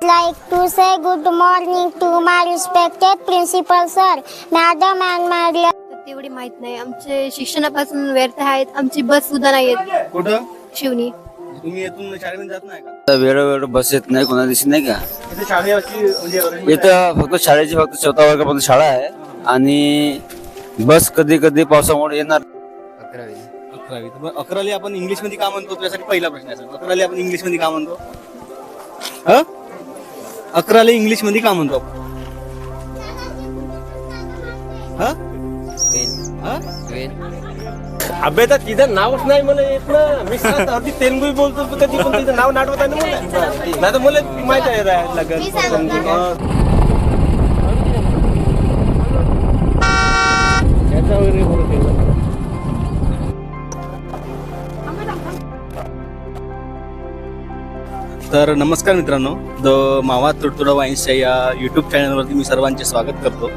like to say good morning to my respected principal sir, madam and my dear तेवढी माहीत नाही. आमचे शिक्षणापासून व्यर्थ आहेत. आमची बस सुद्धा नाही येत. कुठं? शिवनी. तुम्ही येथून शाळेमध्ये जात नाही का? वेळोवेळ बस येत नाही कोणा दिवशी नाही का? इथे शाळेची म्हणजे arrangement इथं फक्त शाळेची फक्त चौथा वर्गापर्यंत शाळा आहे. आणि बस कधी कधी पावसामुळे येणार. अकरावी. तर मग अकरावी आपण इंग्लिशमध्ये का म्हणतो? त्यासाठी पहिला प्रश्न आहे अकरावी आपण इंग्लिशमध्ये का म्हणतो? ह? अकराला इंग्लिशमध्ये का म्हणतो? आपण? ह? ह? अबे तर तिथं नावच नाही मला येत ना. मी अगदी तेलगू बोलतो कधी पण तिथं नाव नाटवत आहे ना मला. नाही तर मला माहीत आहे राय लागत तर नमस्कार मित्रांनो. द मावा तुडतुडा वाईन्सच्या या युट्यूब चॅनलवरती मी सर्वांचे स्वागत करतो.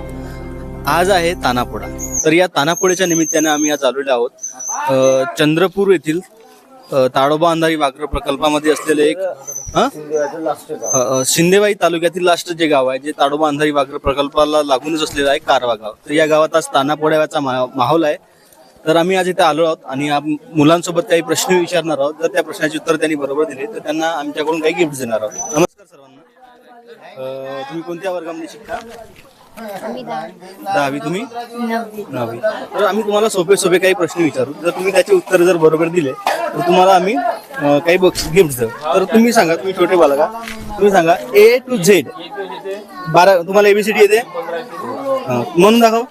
आज आहे तानापोडा. तर या तानापोड्याच्या निमित्ताने आम्ही आज आलेलो आहोत. चंद्रपूर येथील ताडोबा अंधारी व्याघ्र प्रकल्पामध्ये असलेले एक हा? शिंदेवाई तालुक्यातील लास्ट जे गाव आहे जे ताडोबा अंधारी व्याघ्र प्रकल्पाला लागूनच असलेलं आहे कारवा गाव तर या गावात आज तानापोड्याचा माहोल आहे. तर आम्ही आज इथे आलो आहोत आणि मुलांसोबत काही प्रश्न विचारणार आहोत. जर त्या प्रश्नाचे उत्तर त्यांनी बरोबर दिले तर त्यांना आमच्याकडून काही गिफ्ट देणार आहोत. नमस्कार सर्वांना. तुम्ही कोणत्या वर्गामध्ये शिकता? दहावी. तुम्ही. नववी. तर आम्ही तुम्हाला सोपे सोपे काही प्रश्न विचारू. जर तुम्ही त्याचे उत्तर जर बरोबर दिले तर तुम्हाला आम्ही काही बक्स गिफ्ट देऊ. तर तुम्ही सांगा तुम्ही छोटे बालका. तुम्ही सांगा ए टू झेड बारा तुम्हाला एबीसीडी येते? म्हणून दाखव.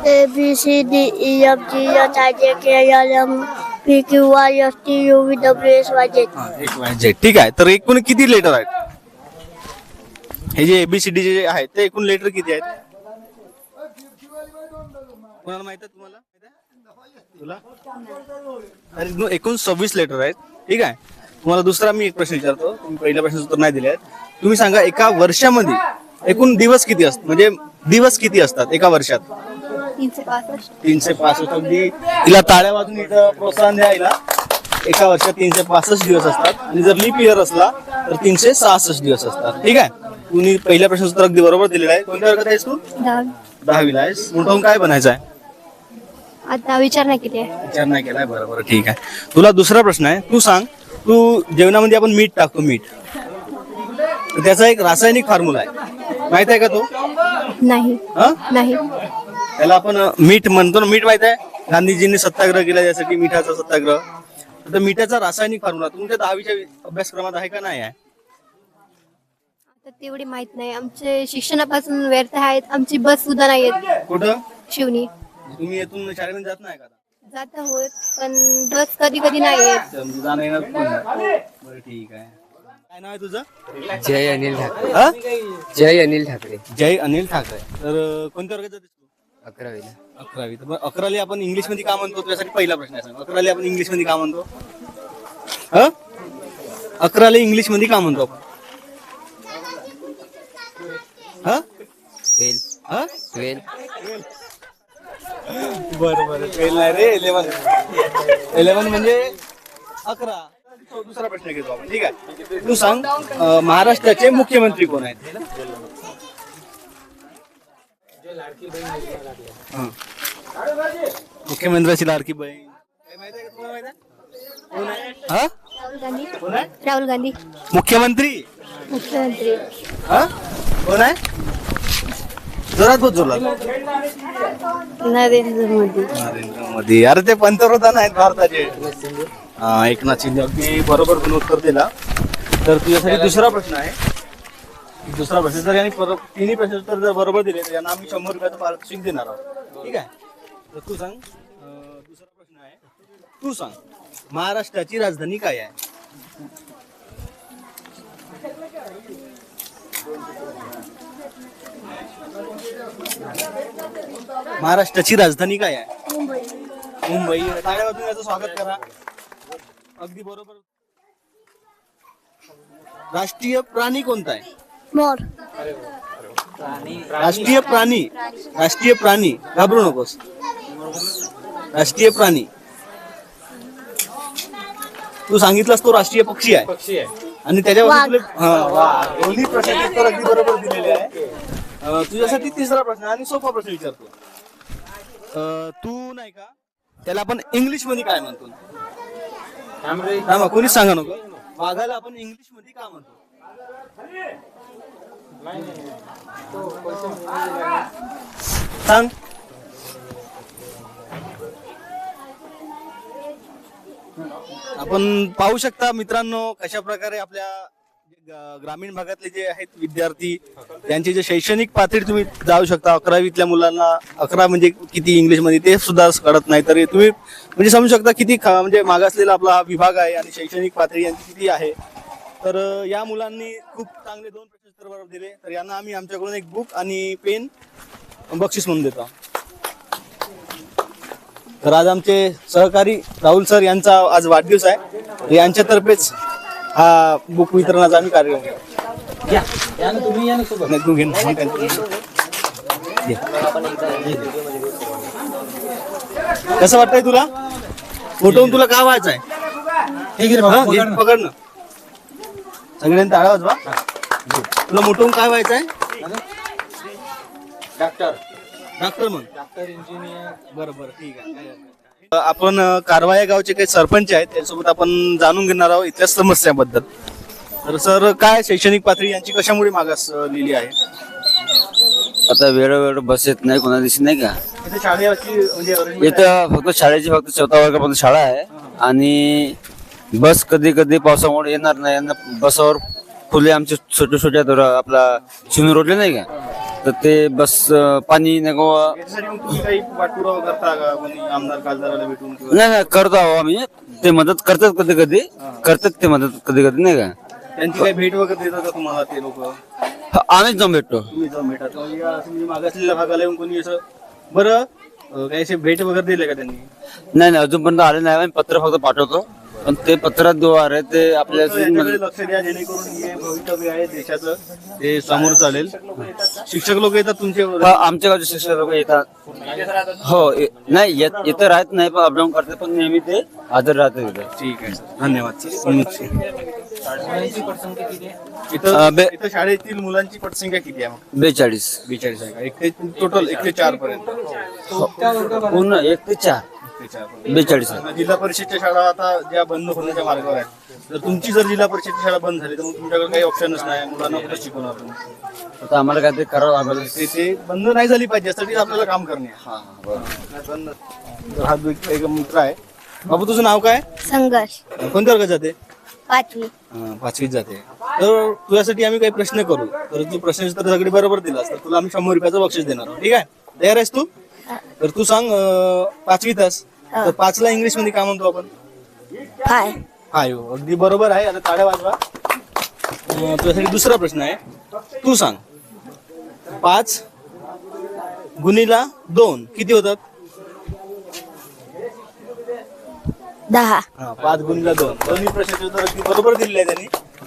A B C D E F G H I J K L M P Q R S T U V W X Y Z. एक वाय झेड ठीक आहे. तर एकूण किती लेटर आहेत? हे जे एबीसीडी जे आहेत ते एकूण लेटर किती आहेत? कोणाला माहीत आहे तुम्हाला? माहीत आहे? तुला? अरे एकूण- एकूण सव्वीस लेटर आहेत. ठीक आहे. तुम्हाला दुसरा मी एक प्रश्न विचारतो. तुम्ही पहिल्या प्रश्नाचं उत्तर नाही दिले आहेत. तुम्ही सांगा एका वर्षामध्ये एकूण दिवस किती असतात? म्हणजे दिवस किती असतात एका वर्षात? तीनशे पासष्ट. तीनशे पासष्ट. अगदी तिला टाळ्या वाजून इथं प्रोत्साहन द्यायला एका वर्षात तीनशे पासष्ट दिवस असतात. आणि जर लीप इयर असला तर तीनशे सहासष्ट दिवस असतात. ठीक आहे? तुम्ही पहिल्या प्रश्नाचं उत्तर अगदी बरोबर दिलेलं आहे. कोणत्या वर्गात आहेस तू? दहावी. दहावीला आहेस. मोठं होऊन काय बनायचं आहे? आता विचार नाही किती आहे. विचार नाही केलाय. बरोबर. ठीक आहे. तुला दुसरा प्रश्न आहे. तू सांग. तू जेवणामध्ये आपण मीठ टाकतो मीठ. तर त्याचा एक रासायनिक फॉर्म्युला आहे. माहीत आहे का तो? नाही. हा? नाही. त्याला आपण मीठ म्हणतो ना मीठ माहीत आहे? गांधीजींनी सत्याग्रह केला त्यासाठी मिठाचा सत्याग्रह. तर मिठाचा रासायनिक फॉर्म्युला तुमच्या दहावीच्या अभ्यासक्रमात आहे का नाही आहे? आता तेवढी माहीत नाही. आमचे शिक्षणापासून व्यर्थ आहेत. आमची बस सुद्धा नाही येत. कुठं? शिवनी. तुम्ही येथून शाळेमध्ये जात नाही का? जात आहोत पण बस कधी कधी नाही येत. तर जाणं येणार पण नाही. बरं ठीक आहे. काय नाव आहे तुझं? जय अनिल ठाकरे. हा? जय अनिल ठाकरे. जय अनिल ठाकरे. तर अ, कोणत्या वर्गात अकरावीला. अकरावी तर मग अकराली आपण इंग्लिशमध्ये का म्हणतो? त्यासाठी पहिला प्रश्न आहे. सांग. अकराली आपण इंग्लिशमध्ये का म्हणतो? ह? अकराला इंग्लिशमध्ये का म्हणतो आपण? हा? ट्वेल हा? ट्वेल बरं बरं. नाही रे इलेव्हन इलेव्हन म्हणजे अकरा. तो दुसरा प्रश्न घेतो आपण. ठीक आहे. तू सांग अं, महाराष्ट्राचे मुख्यमंत्री कोण आहेत. मुख्यमंत्र्याची लाडकी बहीण? हा? राहुल गांधी कोण आहे? राहुल गांधी. मुख्यमंत्री. मुख्यमंत्री. हा? कोण आहे? जोरात बोल जोरात नरेंद्र मोदी. नरेंद्र मोदी. अरे ते पंतप्रधान आहेत भारताचे. हा एकनाथ शिंदे. अगदी बरोबर तुम्ही उत्तर दिला. तर तुझ्यासाठी दुसरा प्रश्न आहे. दुसरा प्रश्न जर यांनी पर- तिन्ही प्रश्न उत्तर जर बरोबर दिले तर यांना आम्ही शंभर रुपयाचं पारितोषिक देणार आहोत. ठीक आहे? तर तू सांग अं, दुसरा प्रश्न आहे. तू सांग महाराष्ट्राची राजधानी काय आहे? महाराष्ट्राची राजधानी काय आहे? मुंबई. टाळ्या वाजून याचं स्वागत करा. अगदी बरोबर. राष्ट्रीय प्राणी कोणता आहे? More. राष्ट्रीय प्राणी राष्ट्रीय प्राणी घाबरू नकोस. राष्ट्रीय प्राणी. तू सांगितलंस तो राष्ट्रीय पक्षी आहे. पक्षी आहे. आणि त्याच्यावर हा. दोन्ही प्रश्नाची उत्तर अगदी बरोबर दिलेले आहे. अं, तुझ्यासाठी तिसरा प्रश्न आणि सोपा प्रश्न विचारतो. अं, तू नाही का त्याला आपण इंग्लिशमध्ये काय म्हणतो? थांबा, कोणीच सांगा नको. वाघाला आपण इंग्लिशमध्ये काय म्हणतो? सांग. आपण पाहू शकता मित्रांनो कशा प्रकारे आपल्या ग- ग्रामीण भागातले जे आहेत विद्यार्थी त्यांची जे शैक्षणिक पातळी तुम्ही जाऊ शकता अकरावीतल्या मुलांना अकरा म्हणजे किती इंग्लिशमध्ये ते सुद्धा कळत नाही. तर तुम्ही म्हणजे समजू शकता किती ख- म्हणजे मागासलेला आपला हा विभाग आहे आणि शैक्षणिक पातळी यांची किती आहे. तर या मुलांनी खूप चांगले दोन बरोबर दिले. तर यांना आम्ही आमच्याकडून एक बुक आणि पेन बक्षीस म्हणून देतो. तर आज आमचे सहकारी राहुल सर यांचा आज वाढदिवस आहे. तर यांच्यातर्फेच हा बुक वितरणाचा आम्ही कार्यक्रम. कसं वाटतंय तुला? फोटोहून तुला काय व्हायचं आहे घे, पकड ना. सगळ्यांनी टाळा वाजवा तुला मोठं काय व्हायचं आहे डॉक्टर. डॉक्टर मग बरं बरं. ठीक आहे. आपण अ, कारवा या गावचे काही सरपंच आहेत त्यांच्यासोबत आपण जाणून घेणार आहोत इथल्या समस्याबद्दल. तर सर काय शैक्षणिक पातळी यांची कशामुळे मागास लिहिली आहे? आता वेळोवेळ बस येत नाही कोणा दिवशी नाही का? इथे शाळेची म्हणजे इथं फक्त शाळेची फक्त चौथा वर्गापर्यंत शाळा आहे. आणि बस कधी कधी पावसामुळे येणार नाही यांना बसावर फुले आमचे छोटे छोटे दोरा आपला शिवून रोडले नाही का? तर ते बस अं, पाणी तुम्ही काही पाठपुरावा करता का कोणी आमदार खासदाराला भेटून किंवा नाही नाही करतो आहो आम्ही. ते मदत करतात कधी कधी. करतात ते मदत कधी कधी नाही का? त्यांची काही भेट वगैरे देतात का तुम्हाला ते लोक? हा, आम्हीच जाऊन भेटतो. तुम्ही जाऊन भेटा. म्हणजे असं म्हणजे मागासलेल्या भागाला येऊन कोणी असं बरं अ, काही असे भेट वगैरे दिले का त्यांनी? नाही नाही अजूनपर्यंत आले नाही. आम्ही पत्र फक्त पाठवतो. पण ते पत्राद्वारे ते आपल्या लक्ष द्या जेणेकरून हे भवितव्य आहे देशाचं ते समोर चालेल. शिक्षक लोक येतात तुमचे? हा, आमच्या गावचे शिक्षक लोक येतात. हो ये- नाही येत- इथं राहत नाही पण अपडाऊन करतात पण नेहमी ते हजर राहतात इथं ठीक आहे. धन्यवाद. इथं अ, बे- इथं शाळेतील मुलांची पटसंख्या किती आहे बेचाळीस. बेचाळीस आहे का? एक ते टोटल एक ते चार पर्यंत. पूर्ण एक ते चार. बेचाळीस. आहे. जिल्हा परिषदच्या शाळा आता ज्या बंद होण्याच्या मार्गावर आहेत. तर तुमची जर जिल्हा परिषदची शाळा बंद झाली तर मग तुमच्याकडे काही ऑप्शनच नाही. मुलांना कुठे शिकवणार तुम्ही? आता आम्हाला काय ते करावं लागेल. ते ते बंद नाही झाली पाहिजे यासाठी आपल्याला काम करणे. नाही बंद. तर हा एक मित्र आहे. बाबू तुझं नाव काय? संघर्ष. कोणत्या वर्गात जाते? पाचवी. हा, पाचवीत जाते. तर तुझ्यासाठी आम्ही काही प्रश्न करू. तर तू प्रश्न तर सगळे बरोबर दिलास तर तुला आम्ही शंभर रुपयाचं बक्षीस देणार आहोत. ठीक आहे? तयार आहेस तू? तर तू सांग अं, पाचवीत आहेस तर पाचला इंग्लिशमध्ये काय म्हणतो आपण? काय हाय हो, अगदी बरोबर आहे. आता टाळ्या वाजवा. अं, तुझ्यासाठी दुसरा प्रश्न आहे. तू सांग. पाच गुणीला दोन किती होतात? दहा. हा पाच गुणीला दोन. दोन्ही प्रश्नाचे उत्तर अगदी बरोबर दिलेले आहे त्यांनी.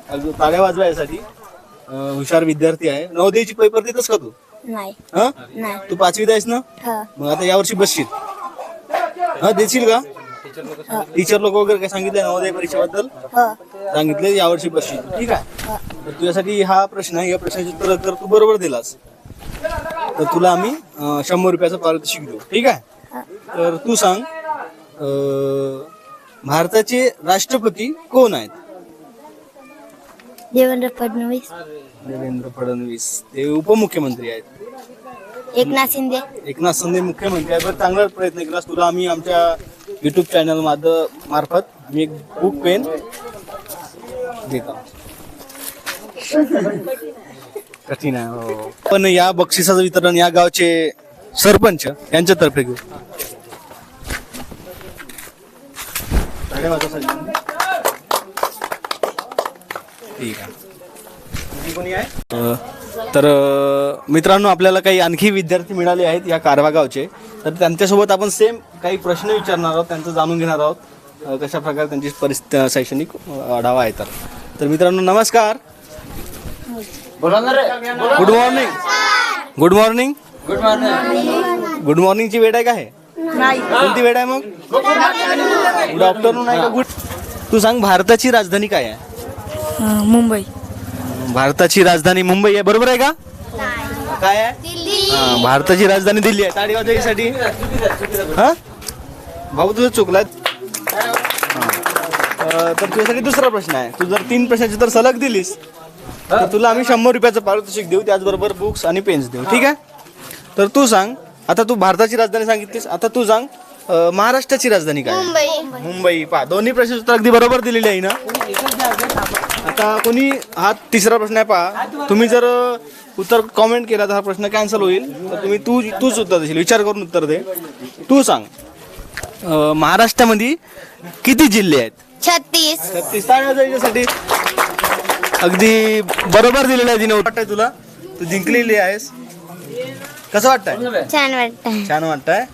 अगदी टाळ्या वाजवा यासाठी. अं, हुशार विद्यार्थी आहे. नवोदयची पेपर देतस का तू? नाही. हा? नाही. तू पाचवीत आहेस ना? हा. मग आता यावर्षी बसशील. हा देशील का? टीचर लोक वगैरे काय सांगितलं नवोदय परीक्षेबद्दल? हो. सांगितले यावर्षी बसशील. ठीक आहे. तर तुझ्यासाठी हा प्रश्न आहे. या प्रश्नाचे उत्तर जर तू बरोबर दिलास तर तुला आम्ही अं, शंभर रुपयाचं पारितोषिक देऊ. ठीक आहे? तर तू सांग अं, भारताचे राष्ट्रपती कोण आहेत? देवेंद्र फडणवीस. देवेंद्र फडणवीस. ते उपमुख्यमंत्री आहेत. एकनाथ शिंदे. एकनाथ शिंदे मुख्यमंत्री आहे बरं चांगला प्रयत्न केलास तुला आम्ही आमच्या युट्यूब चॅनल मार्फत आम्ही एक बुक पेन देतो. कठीण आहे हो. पण या बक्षिसाचं वितरण या गावचे सरपंच यांच्यातर्फे घेऊ. ठीक आहे. कोणी आहे? अ, तर मित्रांनो आपल्याला काही आणखी विद्यार्थी मिळाले आहेत या कारवा गावचे तर त्यांच्यासोबत आपण सेम काही प्रश्न विचारणार आहोत त्यांचं जाणून घेणार आहोत कशा प्रकारे त्यांची परिस्थिती शैक्षणिक आढावा आहे तर. तर मित्रांनो नमस्कार. बोला ना रे. Good morning good morning good morning good मॉर्निंगची वेळ आहे का आहे कोणती वेळ आहे मग? गुड आफ्टरनून आहे का? गुड तू सांग भारताची राजधानी काय आहे? मुंबई. भारताची राजधानी मुंबई आहे बरोबर आहे का? काय आहे? भारताची राजधानी दिल्ली आहे. ताडी वाजवण्यासाठी हा? भाऊ तुझं चुकलाय. तर तुझ्यासाठी दुसरा प्रश्न आहे. तू जर तीन प्रश्नाची तर सलग दिलीस. तर तुला आम्ही शंभर रुपयाचं पारितोषिक देऊ त्याचबरोबर बुक्स आणि पेन्स देऊ. ठीक आहे? तर तू सांग आता तू भारताची राजधानी सांगितलीस. आता तू सांग महाराष्ट्राची राजधानी काय? मुंबई. मुंबई. पा दोन्ही प्रश्न अगदी बरोबर दिलेली आहे ना? आता कोणी हा तिसरा प्रश्न आहे पहा. तुम्ही जर उत्तर कॉमेंट केला तर हा प्रश्न कॅन्सल होईल. तर तुम्ही तू तूच उत्तर देशील. विचार करून उत्तर दे. तू सांग. अ, महाराष्ट्रामध्ये किती जिल्हे आहेत? छत्तीस. छत्तीस. याच्यासाठी. अगदी बरोबर दिलेलं आहे तिने वाटतंय तुला? तू जिंकलेली आहेस. कसं वाटतंय? छान वाटतं छान वाटतंय.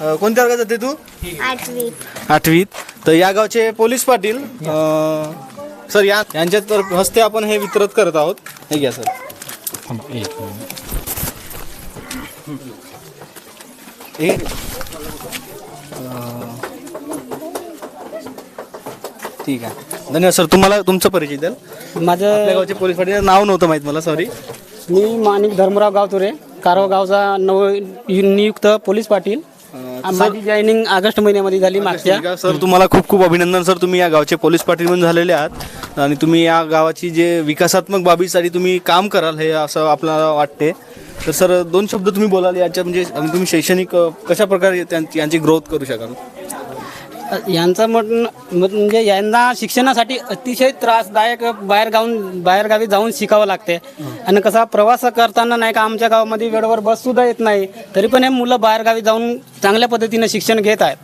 अ, कोणत्या वर्गात जाते तू? आठवी आठवीत. तर या गावचे पोलीस पाटील अं, सर या यांच्या तर हस्ते आपण हे वितरित करत आहोत. हे घ्या सर. ठीक आहे. धन्यवाद सर. तुम्हाला तुमचं परिचय द्याल. आपल्या माझं गावचे पोलीस पाटील नाव नव्हतं माहीत मला सॉरी मी माणिक धर्मराव गावतुरे कारवा गावचा नव नियुक्त पोलीस पाटील. माझी जॉईनिंग ऑगस्ट महिन्यामध्ये झाली मागच्या. सर तुम्हाला खूप खूप अभिनंदन सर. तुम्ही या गावचे पोलीस पाटील म्हणून झालेले आहात. आणि तुम्ही या गावाची जे विकासात्मक बाबीसाठी तुम्ही काम कराल हे असं आपल्याला वाटते. तर सर दोन शब्द तुम्ही बोलाल याच्या म्हणजे आणि तुम्ही शैक्षणिक अ, कशा प्रकारे त्यां- यांची ग्रोथ करू शकाल? यांचं म्हण म्हणजे यांना शिक्षणासाठी अतिशय त्रासदायक बाहेर गावून बाहेर गावी जाऊन शिकावं लागते. आणि कसा प्रवास करताना नाही का आमच्या गावामध्ये वेळेवर बस सुद्धा येत नाही. तरी पण हे मुलं बाहेर गावी जाऊन चांगल्या पद्धतीने शिक्षण घेत आहेत.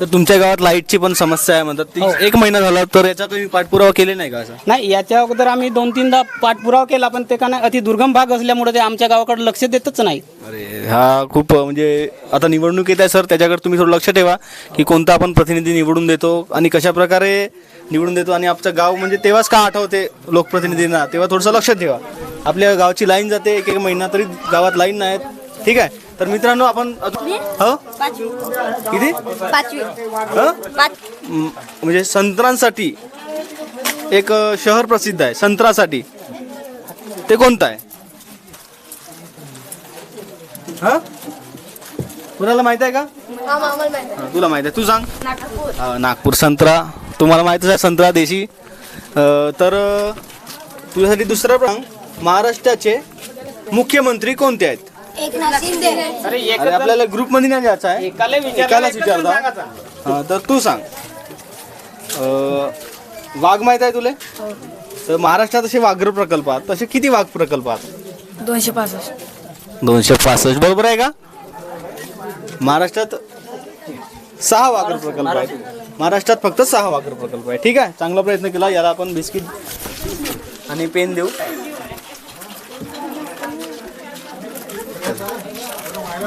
तर तुमच्या गावात लाईटची पण समस्या आहे म्हणतात. ती एक महिना झाला तर याचा तुम्ही पाठपुरावा केले नाही का असं? नाही याच्या अगोदर आम्ही दोन तीनदा पाठपुरावा केला पण ते का नाही अति दुर्गम भाग असल्यामुळे ते आमच्या गावाकडे लक्ष देतच नाही. अरे हा खूप म्हणजे आता निवडणूक येत आहे सर त्याच्याकडे तुम्ही थोडं लक्ष ठेवा की कोणता आपण प्रतिनिधी निवडून देतो आणि कशा प्रकारे निवडून देतो आणि आमचं गाव म्हणजे तेव्हाच का आठवते लोकप्रतिनिधींना? तेव्हा थोडंसं लक्षात ठेवा. आपल्या गावची लाईन जाते एक एक महिना तरी गावात लाईन नाही ठीक आहे? तर मित्रांनो आपण हो? किती? पाचवी. हं? म्हणजे संत्रांसाठी एक शहर प्रसिद्ध आहे संत्रासाठी. ते कोणतं आहे? हा? कुणाला माहीत आहे का? हा, तुला माहीत आहे. तू सांग. नागपूर. संत्रा. तुम्हाला माहितच आहे संत्रा देशी. तर तुझ्यासाठी दुसरा प्रश्न महाराष्ट्राचे मुख्यमंत्री कोणते आहेत? अरे आपल्याला ग्रुपमध्ये नाही जायचं आहे. एकालाच विचारता हा, तर तू सांग. अ, वाघ माहीत आहे तुले? तर महाराष्ट्रात असे व्याघ्र प्रकल्प आहेत. तसे किती वाघ प्रकल्प आहेत? दोनशे पासष्ट. दोनशे पासष्ट. बरोबर आहे का? महाराष्ट्रात सहा वाघर प्रकल्प आहेत. महाराष्ट्रात फक्त सहा वाघर प्रकल्प आहे ठीक आहे? चांगला प्रयत्न केला. याला आपण बिस्किट आणि पेन देऊ ठीक आहे हा?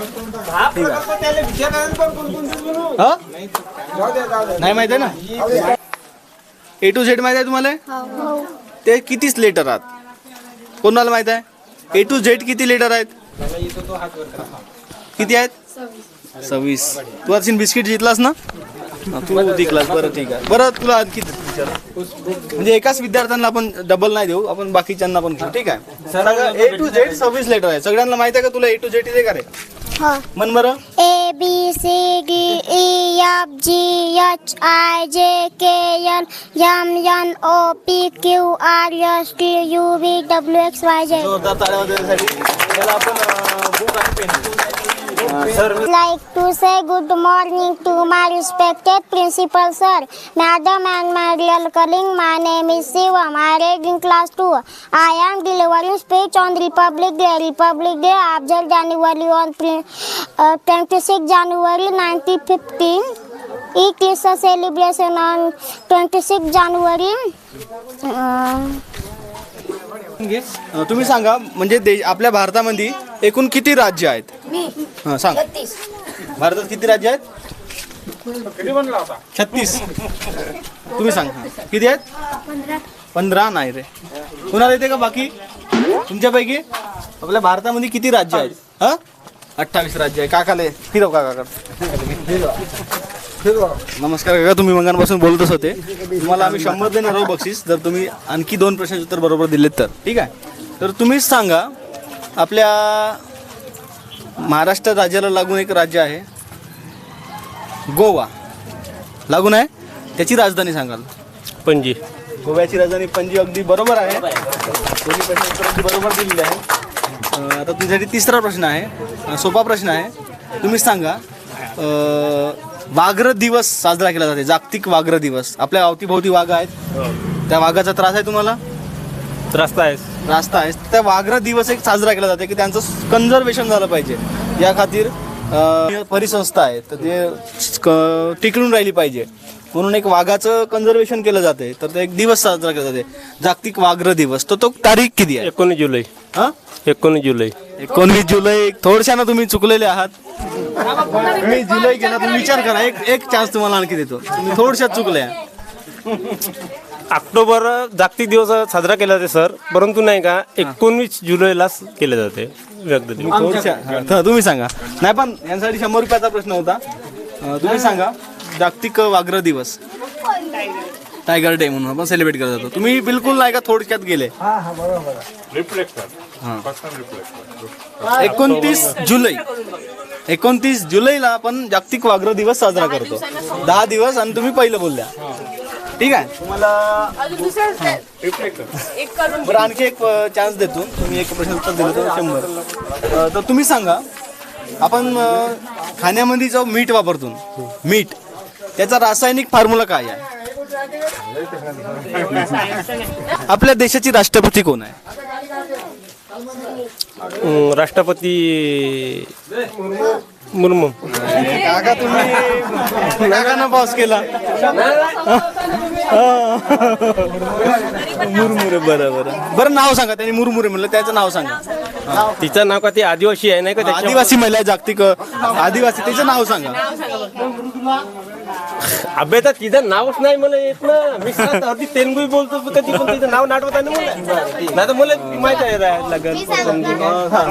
नाही माहीत आहे ना? ए टू झेड माहीत आहे तुम्हाला? ते कितीच लेटर आहात? कोणाला माहीत आहे? ए टू झेड किती लेटर आहेत? किती आहेत? सव्वीस. तू आता बिस्किट जिंकलास ना? हा, तू जिंकलास. बरं ठीक आहे. बरं तुला आणखी विचार. म्हणजे एकाच विद्यार्थ्यांना आपण डबल नाही देऊ आपण बाकीच्यांना पण घेऊ. ठीक आहे. ए टू झेड सव्वीस लेटर आहे सगळ्यांना माहीत आहे का तुला ए टू झेड इथे का रे? हो. मन बरं. A B C D E F G H I J K L M N O P Q R S T U V W X Y Z जोरदार वाजवण्यासाठी. आपण बुक आणि pen like to say good morning to my respected principal sir, madam and my real calling. My name is Sivam. I read in class 2. I am delivering speech on Republic Day. Republic Day observed annually on uh, 26 January 1915. It is a celebration on 26 January. Uh, तुम्ही सांगा म्हणजे देश आपल्या भारतामध्ये एकूण किती राज्य आहेत? हां सांग. भारतात किती राज्य आहेत? छत्तीस. तुम्ही सांग. किती आहेत? पंधरा. नाही रे. कुणाला येते का बाकी? तुमच्यापैकी? आपल्या भारतामध्ये किती राज्य आहेत? हा? अठ्ठावीस राज्य आहे. काकाले फिरव काकाकडे. नमस्कार काका तुम्ही मंगांपासून बोलतच होते. तुम्हाला आम्ही शंभर देणार आहोत बक्षीस. जर तुम्ही आणखी दोन प्रश्नाचे उत्तर बरोबर दिलेत तर. ठीक आहे? तर तुम्हीच सांगा आपल्या महाराष्ट्र राज्याला लागून एक राज्य आहे. गोवा. लागून आहे? त्याची राजधानी सांगाल. पणजी. गोव्याची राजधानी पणजी अगदी बरोबर आहे. दोन्ही प्रश्न अगदी बरोबर दिलेले आहे. आता तुमच्यासाठी तिसरा प्रश्न आहे. सोपा प्रश्न आहे. तुम्हीच सांगा अं, व्याघ्र दिवस साजरा केला जाते. जागतिक व्याघ्र दिवस. आपल्या अवतीभोवती वाघ आहेत. त्या वाघाचा त्रास आहे तुम्हाला? रस्ता आहे रास्ता आहे. त्या व्याघ्र दिवस एक साजरा केला जाते की त्यांचं कन्झर्वेशन झालं पाहिजे. या खातीर परिसंस्था आहे. तर ते टिकून राहिली पाहिजे. म्हणून एक वाघाचं कन्झर्वेशन केलं जाते तर ते एक दिवस साजरा केला जाते जागतिक व्याघ्र दिवस. तर तो तारीख किती आहे? एकोणीस जुलै. हा? एकोणीस जुलै. एकोणवीस जुलै. थोडशानं तुम्ही चुकलेले आहात. तुम्ही जुलै गेला तुम्ही विचार करा. एक एक चान्स तुम्हाला आणखी देतो. तुम्ही थोडशात चुकले ऑक्टोबर जागतिक दिवस साजरा केला जाते सर. परंतु नाही का एकोणवीस जुलैलाच केले जाते. दिवस. तुम्ही सांगा. नाही पण यांसाठी शंभर रुपयाचा प्रश्न होता. अं, तुम्ही सांगा. जागतिक व्याघ्र दिवस. टायगर डे म्हणून आपण सेलिब्रेट करत जातो तुम्ही बिलकुल नाही का थोडक्यात गेले? एकोणतीस जुलै. एकोणतीस जुलैला आपण जागतिक व्याघ्र दिवस साजरा करतो. दहा दिवस आणि तुम्ही पहिलं बोलल्या. ठीक आहे. तुम्हाला बरं आणखी एक चान्स देतो. तुम्ही एक प्रश्न उत्तर दिलं तर शंभर. तर तुम्ही सांगा आपण खाण्यामध्ये जो मीठ वापरतो मीठ त्याचा रासायनिक फॉर्म्युला काय आहे? आपल्या देशाची राष्ट्रपती कोण आहे? राष्ट्रपती मुर्मू. काका तुम्ही काकानं पाऊस केला. मुरमुरे बरं बरं. बरं नाव सांगा त्यांनी मुरमुरे म्हणलं त्याचं नाव सांगा. तिचं नाव का ती आदिवासी आहे नाही का त्याच्या आदिवासी महिला आहे, जागतिक आदिवासी त्याचं नाव सांगा. अबे तर तिचं नावच नाही मला येत ना. मी सात अर्धी तेलगू बोलतो कधी पण तिचं नाव नाटवत आहे ना मला. नाही तर मला माहीत आहे राहायला लागेल.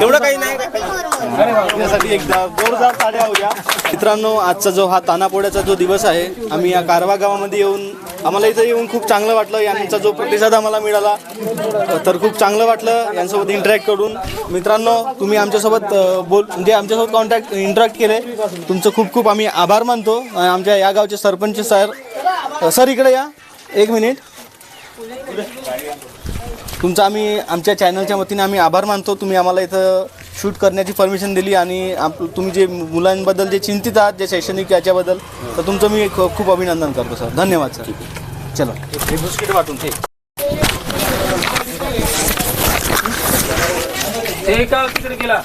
तेवढं काही नाही. त्यासाठी एकदा जोरदार ताड्या होत्या मित्रांनो आजचा जो हा तानापोड्याचा जो दिवस आहे आम्ही या कारवा गावामध्ये येऊन आम्हाला इथं येऊन खूप चांगलं वाटलं यांचा जो प्रतिसाद आम्हाला मिळाला तर खूप चांगलं वाटलं यांच्यासोबत इंटरॅक्ट करून. मित्रांनो तुम्ही आमच्यासोबत बोल म्हणजे आमच्यासोबत कॉन्टॅक्ट इंटरॅक्ट केले. तुमचं खूप खूप आम्ही आभार मानतो. आमच्या या गावचे सरपंच सर सर इकडे या. एक मिनिट तुमचा आम्ही आमच्या चॅनलच्या वतीने आम्ही आभार मानतो. तुम्ही आम्हाला इथं शूट करण्याची परमिशन दिली आणि आप तुम्ही जे मुलांबद्दल जे चिंतित आहात जे शैक्षणिक याच्याबद्दल तर तुमचं मी ख- खूप अभिनंदन करतो सर. धन्यवाद सर. चलो. हे बिस्किट वाटून ठीक ते का तिकडे गेला.